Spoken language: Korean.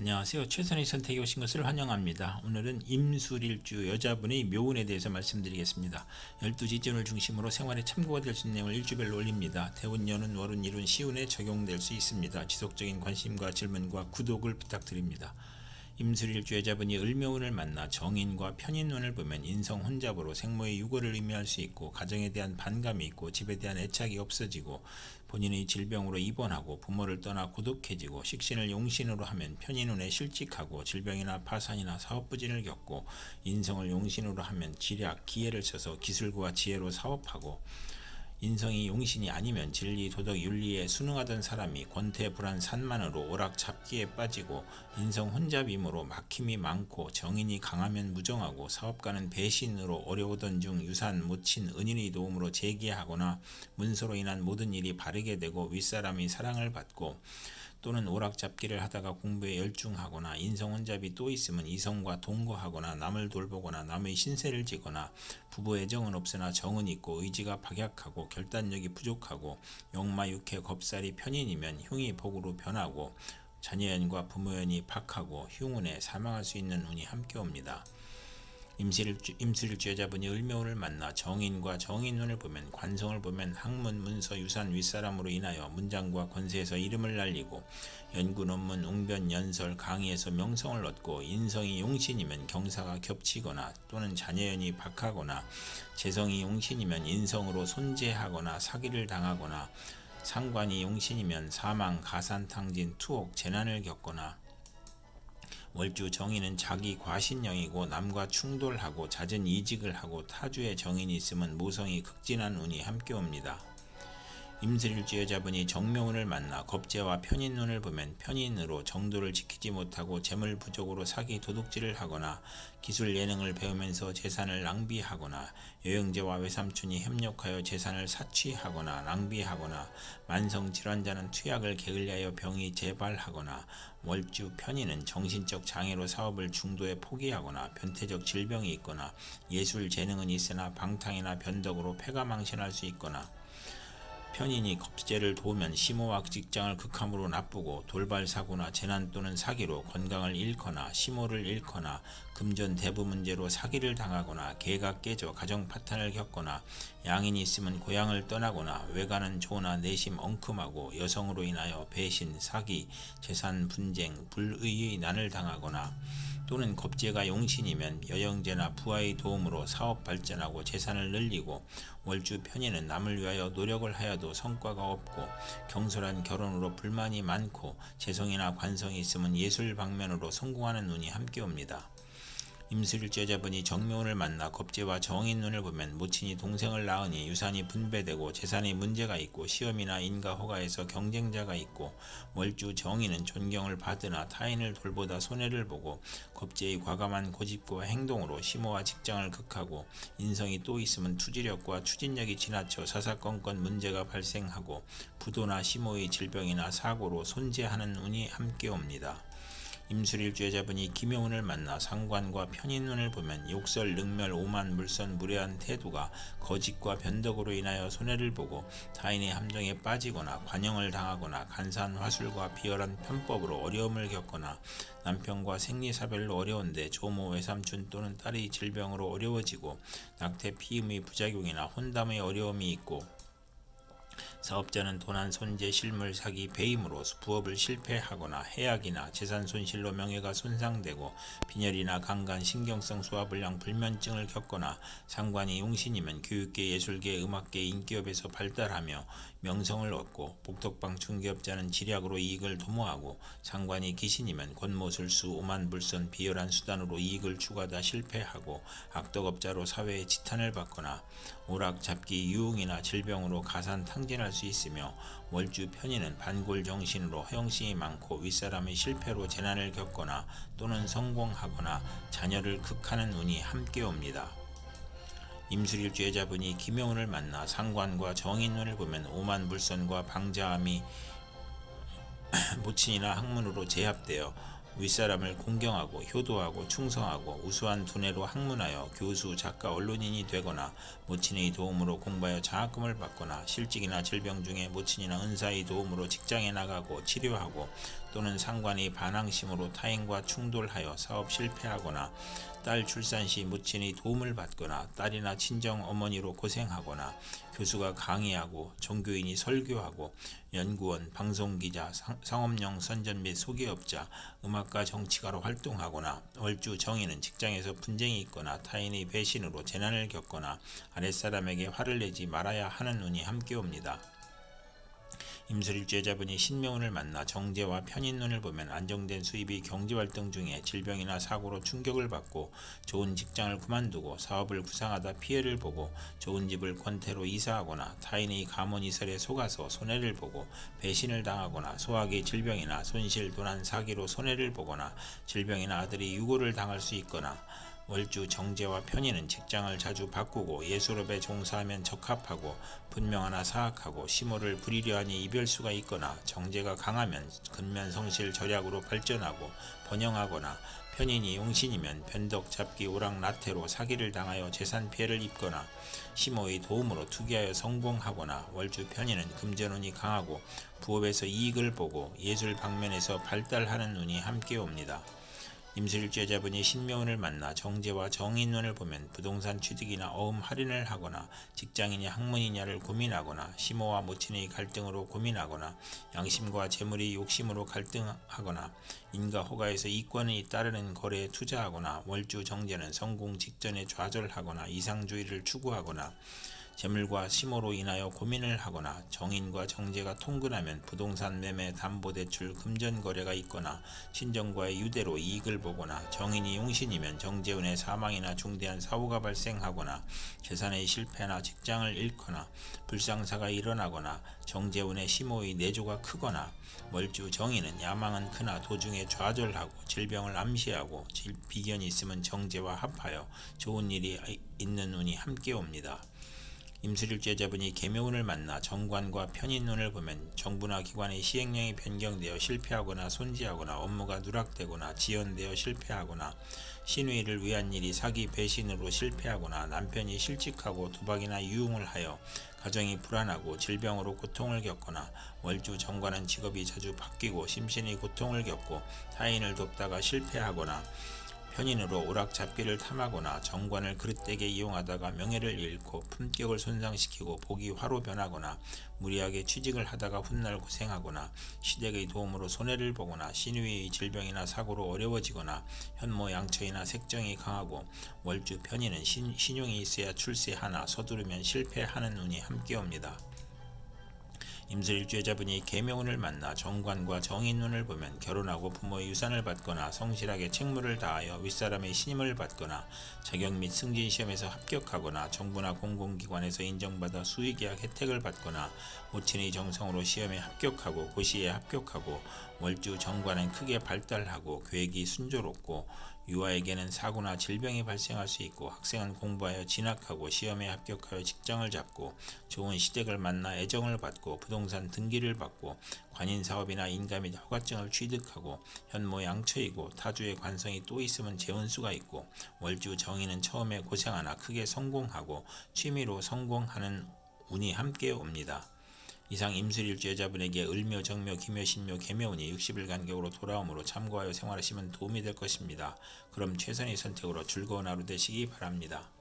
안녕하세요. 최선의 선택에 오신 것을 환영합니다. 오늘은 임술일주 여자분의 묘운에 대해서 말씀드리겠습니다. 12지존을 중심으로 생활에 참고가 될 수 있는 내용을 일주별로 올립니다. 대운, 연운, 월운, 일운, 시운에 적용될 수 있습니다. 지속적인 관심과 질문과 구독을 부탁드립니다. 임술일주 여자분이 을묘운을 만나 정인과 편인운을 보면 인성 혼잡으로 생모의 유고를 의미할 수 있고 가정에 대한 반감이 있고 집에 대한 애착이 없어지고 본인의 질병으로 입원하고 부모를 떠나 고독해지고 식신을 용신으로 하면 편인운에 실직하고 질병이나 파산이나 사업 부진을 겪고 인성을 용신으로 하면 지략, 기회를 써서 기술과 지혜로 사업하고 인성이 용신이 아니면 진리, 도덕, 윤리에 순응하던 사람이 권태, 불안, 산만으로 오락, 잡기에 빠지고 인성 혼잡임으로 막힘이 많고 정인이 강하면 무정하고 사업가는 배신으로 어려우던 중 유산, 모친, 은인의 도움으로 재기하거나 문서로 인한 모든 일이 바르게 되고 윗사람이 사랑을 받고 또는 오락잡기를 하다가 공부에 열중하거나 인성혼잡이 또 있으면 이성과 동거하거나 남을 돌보거나 남의 신세를 지거나 부부 애정은 없으나 정은 있고 의지가 박약하고 결단력이 부족하고 욕마육해 겁살이 편인이면 흉이 복으로 변하고 자녀연과 부모연이 박하고 흉운에 사망할 수 있는 운이 함께 옵니다. 임실일주, 임술일주 여자분이 을묘운을 만나 정인과 정인운을 보면 관성을 보면 학문, 문서, 유산, 윗사람으로 인하여 문장과 권세에서 이름을 날리고 연구, 논문, 웅변, 연설, 강의에서 명성을 얻고 인성이 용신이면 경사가 겹치거나 또는 자녀연이 박하거나 재성이 용신이면 인성으로 손재하거나 사기를 당하거나 상관이 용신이면 사망, 가산 탕진, 투옥, 재난을 겪거나 월주 정인은 자기 과신령이고 남과 충돌하고 잦은 이직을 하고 타주의 정인이 있으면 모성이 극진한 운이 함께 옵니다. 임술일주 여자분이 정묘운을 만나 겁재와 편인운을 보면 편인으로 정도를 지키지 못하고 재물 부족으로 사기 도둑질을 하거나 기술 예능을 배우면서 재산을 낭비하거나 여영제와 외삼촌이 협력하여 재산을 사취하거나 낭비하거나 만성 질환자는 투약을 게을리하여 병이 재발하거나 월주 편인은 정신적 장애로 사업을 중도에 포기하거나 변태적 질병이 있거나 예술 재능은 있으나 방탕이나 변덕으로 폐가망신할 수 있거나 편인이 겁재를 도우면 심호와 직장을 극함으로 나쁘고 돌발 사고나 재난 또는 사기로 건강을 잃거나 심호를 잃거나 금전 대부 문제로 사기를 당하거나 개가 깨져 가정 파탄을 겪거나 양인이 있으면 고향을 떠나거나 외가는 조나 내심 엉큼하고 여성으로 인하여 배신, 사기, 재산 분쟁, 불의의 난을 당하거나 또는 겁재가 용신이면 여영제나 부하의 도움으로 사업 발전하고 재산을 늘리고 월주 편인은 남을 위하여 노력을 하여도 성과가 없고 경솔한 결혼으로 불만이 많고 재성이나 관성이 있으면 예술 방면으로 성공하는 운이 함께 옵니다. 임술일주 여자분이 정묘운을 만나 겁재와 정인운을 보면 모친이 동생을 낳으니 유산이 분배되고 재산에 문제가 있고 시험이나 인가 허가에서 경쟁자가 있고 월주 정인은 존경을 받으나 타인을 돌보다 손해를 보고 겁재의 과감한 고집과 행동으로 심호와 직장을 극하고 인성이 또 있으면 투지력과 추진력이 지나쳐 사사건건 문제가 발생하고 부도나 심호의 질병이나 사고로 손재하는 운이 함께 옵니다. 임술일주 여자분이 김효운을 만나 상관과 편인운을 보면 욕설, 능멸, 오만, 물선, 무례한 태도가 거짓과 변덕으로 인하여 손해를 보고 타인의 함정에 빠지거나 관용을 당하거나 간사한 화술과 비열한 편법으로 어려움을 겪거나 남편과 생리사별로 어려운데 조모, 외삼촌 또는 딸의 질병으로 어려워지고 낙태, 피임의 부작용이나 혼담의 어려움이 있고 사업자는 도난, 손재, 실물 사기, 배임으로 부업을 실패하거나 해약이나 재산 손실로 명예가 손상되고 빈혈이나 강간, 신경성 소화불량, 불면증을 겪거나 상관이 용신이면 교육계, 예술계, 음악계, 인기업에서 발달하며 명성을 얻고 복덕방 중개업자는 지략으로 이익을 도모하고 상관이 귀신이면 권모술수, 오만불선, 비열한 수단으로 이익을 추구하다 실패하고 악덕업자로 사회에 지탄을 받거나 오락, 잡기, 유흥이나 질병으로 가산 탕진 할 수 있으며 월주 편인은 반골 정신으로 허영심이 많고 윗사람의 실패로 재난을 겪거나 또는 성공하거나 자녀를 극하는 운이 함께 옵니다. 임술일주 여자분이 김여운을 만나 상관과 정인운을 보면 오만 불선과 방자함이 모친이나 학문으로 제합되어 윗사람을 공경하고 효도하고 충성하고 우수한 두뇌로 학문하여 교수, 작가, 언론인이 되거나 모친의 도움으로 공부하여 장학금을 받거나 실직이나 질병 중에 모친이나 은사의 도움으로 직장에 나가고 치료하고 또는 상관이 반항심으로 타인과 충돌하여 사업 실패하거나 딸 출산 시 무친이 도움을 받거나 딸이나 친정 어머니로 고생하거나 교수가 강의하고 종교인이 설교하고 연구원, 방송기자, 상- 상업용 선전 및 소개업자, 음악가, 정치가로 활동하거나 월주 정의는 직장에서 분쟁이 있거나 타인의 배신으로 재난을 겪거나 아랫사람에게 화를 내지 말아야 하는 운이 함께 옵니다. 임술일죄자분이 신명운을 만나 정제와 편인운을 보면 안정된 수입이 경제활동 중에 질병이나 사고로 충격을 받고 좋은 직장을 그만두고 사업을 구상하다 피해를 보고 좋은 집을 권태로 이사하거나 타인의 가문 이설에 속아서 손해를 보고 배신을 당하거나 소화기 질병이나 손실 도난 사기로 손해를 보거나 질병이나 아들이 유고를 당할 수 있거나 월주 정제와 편의는 직장을 자주 바꾸고 예술업에 종사하면 적합하고 분명하나 사악하고 시모를 부리려 하니 이별수가 있거나 정제가 강하면 근면 성실 절약으로 발전하고 번영하거나 편인이 용신이면 변덕 잡기 오락 나태로 사기를 당하여 재산 피해를 입거나 시모의 도움으로 투기하여 성공하거나 월주 편인은 금전운이 강하고 부업에서 이익을 보고 예술 방면에서 발달하는 운이 함께 옵니다. 임술일죄자분이 신묘운을 만나 정제와 정인운을 보면 부동산 취득이나 어음 할인을 하거나 직장인이 학문이냐를 고민하거나 시모와 모친의 갈등으로 고민하거나 양심과 재물이 욕심으로 갈등하거나 인가 호가에서 이권이 따르는 거래에 투자하거나 월주 정제는 성공 직전에 좌절하거나 이상주의를 추구하거나 재물과 심호로 인하여 고민을 하거나 정인과 정제가 통근하면 부동산 매매 담보 대출 금전 거래가 있거나 신정과의 유대로 이익을 보거나 정인이 용신이면 정제운의 사망이나 중대한 사고가 발생하거나 재산의 실패나 직장을 잃거나 불상사가 일어나거나 정제운의 심호의 내조가 크거나 월주 정인은 야망은 크나 도중에 좌절하고 질병을 암시하고 질- 비견이 있으면 정제와 합하여 좋은 일이 있는 운이 함께 옵니다. 임술일죄자분이 계묘운을 만나 정관과 편인운을 보면 정부나 기관의 시행령이 변경되어 실패하거나 손지하거나 업무가 누락되거나 지연되어 실패하거나 신의를 위한 일이 사기 배신으로 실패하거나 남편이 실직하고 도박이나 유흥을 하여 가정이 불안하고 질병으로 고통을 겪거나 월주 정관은 직업이 자주 바뀌고 심신이 고통을 겪고 타인을 돕다가 실패하거나 편인으로 오락잡기를 탐하거나 정관을 그릇되게 이용하다가 명예를 잃고 품격을 손상시키고 복이 화로 변하거나 무리하게 취직을 하다가 훗날 고생하거나 시댁의 도움으로 손해를 보거나 신위의 질병이나 사고로 어려워지거나 현모 양처이나 색정이 강하고 월주 편인은 신, 신용이 있어야 출세하나 서두르면 실패하는 운이 함께 옵니다. 임술일죄자분이 계명운을 만나 정관과 정인운을 보면 결혼하고 부모의 유산을 받거나 성실하게 책무를 다하여 윗사람의 신임을 받거나 자격 및 승진 시험에서 합격하거나 정부나 공공기관에서 인정받아 수의계약 혜택을 받거나 모친의 정성으로 시험에 합격하고 고시에 합격하고 월주 정관은 크게 발달하고 계획이 순조롭고 유아에게는 사고나 질병이 발생할 수 있고 학생은 공부하여 진학하고 시험에 합격하여 직장을 잡고 좋은 시댁을 만나 애정을 받고 부동산 등기를 받고 관인 사업이나 인가 및 허가증을 취득하고 현모 양처이고 타주의 관성이 또 있으면 재운수가 있고 월주 정의는 처음에 고생하나 크게 성공하고 취미로 성공하는 운이 함께 옵니다. 이상 임술일죄자분에게 을묘, 정묘, 기묘, 신묘, 계묘운이 60일 간격으로 돌아오므로 참고하여 생활하시면 도움이 될 것입니다. 그럼 최선의 선택으로 즐거운 하루 되시기 바랍니다.